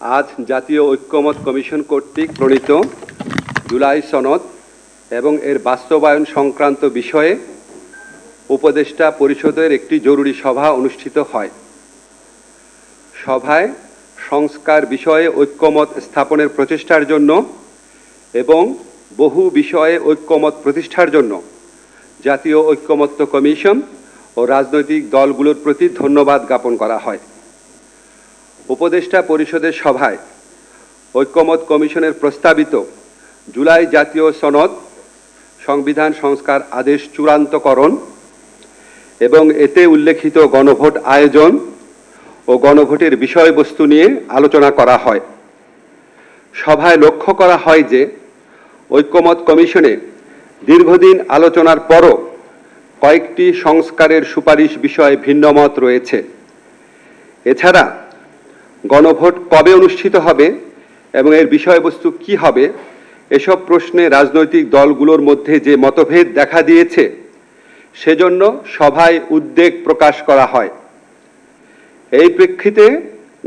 আজ জাতীয় ঐক্যমত কমিশন কর্তৃক প্রণীত জুলাই সনদ এবং এর বাস্তবায়ন সংক্রান্ত বিষয়ে উপদেষ্টা পরিষদের একটি জরুরি সভা অনুষ্ঠিত হয়। সভায় সংস্কার বিষয়ে ঐক্যমত স্থাপনের প্রচেষ্টার জন্য এবং বহু বিষয়ে ঐক্যমত প্রতিষ্ঠার জন্য জাতীয় ঐক্যমত্য কমিশন ও রাজনৈতিক দলগুলোর প্রতি ধন্যবাদ জ্ঞাপন করা হয়। উপদেষ্টা পরিষদের সভায় ঐক্যমত কমিশনের প্রস্তাবিত জুলাই জাতীয় সনদ সংবিধান সংস্কার আদেশ চূড়ান্তকরণ এবং এতে উল্লেখিত গণভোট আয়োজন ও গণভোটের বিষয়বস্তু নিয়ে আলোচনা করা হয়। সভায় লক্ষ্য করা হয় যে ঐক্যমত কমিশনে দীর্ঘদিন আলোচনার পরও কয়েকটি সংস্কারের সুপারিশ বিষয়ে ভিন্নমত রয়েছে। এছাড়া গণভোট কবে অনুষ্ঠিত হবে এবং এর বিষয়বস্তু কি হবে, এসব প্রশ্নে রাজনৈতিক দলগুলোর মধ্যে যে মতভেদ দেখা দিয়েছে, সেজন্য সভায় উদ্বেগ প্রকাশ করা হয়। এই প্রেক্ষিতে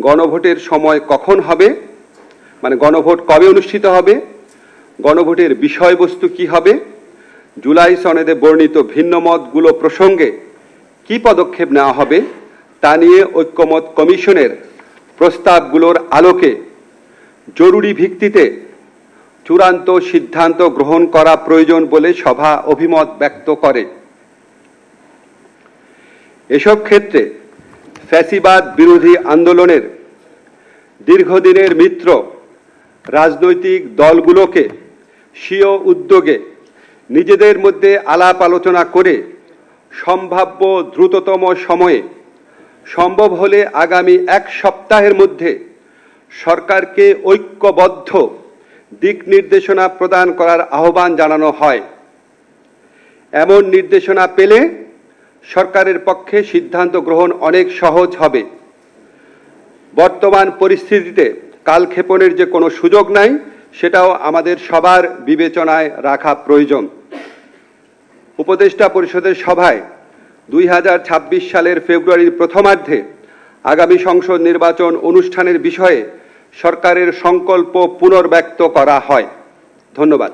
গণভোটের সময় কখন হবে মানে গণভোট কবে অনুষ্ঠিত হবে, গণভোটের বিষয়বস্তু কি হবে, জুলাই সনেদে বর্ণিত ভিন্নমতগুলো প্রসঙ্গে কি পদক্ষেপ নেওয়া হবে, তা নিয়ে ঐক্যমত কমিশনের প্রস্তাবগুলোর আলোকে জরুরি ভিত্তিতে চূড়ান্ত সিদ্ধান্ত গ্রহণ করা প্রয়োজন বলে সভা অভিমত ব্যক্ত করে। এসব ক্ষেত্রে ফ্যাসিবাদ বিরোধী আন্দোলনের দীর্ঘদিনের মিত্র রাজনৈতিক দলগুলোকে স্বীয় উদ্যোগে নিজেদের মধ্যে আলাপ আলোচনা করে সম্ভাব্য দ্রুততম সময়ে সম্ভব হলে আগামী এক সপ্তাহের মধ্যে সরকারকে ঐক্যবদ্ধ দিক নির্দেশনা প্রদান করার আহ্বান জানানো হয়। এমন নির্দেশনা পেলে সরকারের পক্ষে সিদ্ধান্ত গ্রহণ অনেক সহজ হবে। বর্তমান পরিস্থিতিতে কালক্ষেপণের যে কোনো সুযোগ নাই, সেটাও আমাদের সবার বিবেচনায় রাখা প্রয়োজন। উপদেষ্টা পরিষদের সভায় দুই হাজার ছাব্বিশ সালের ফেব্রুয়ারির প্রথমার্ধে আগামী সংসদ নির্বাচন অনুষ্ঠানের বিষয়ে সরকারের সংকল্প পুনর্ব্যক্ত করা হয়। ধন্যবাদ।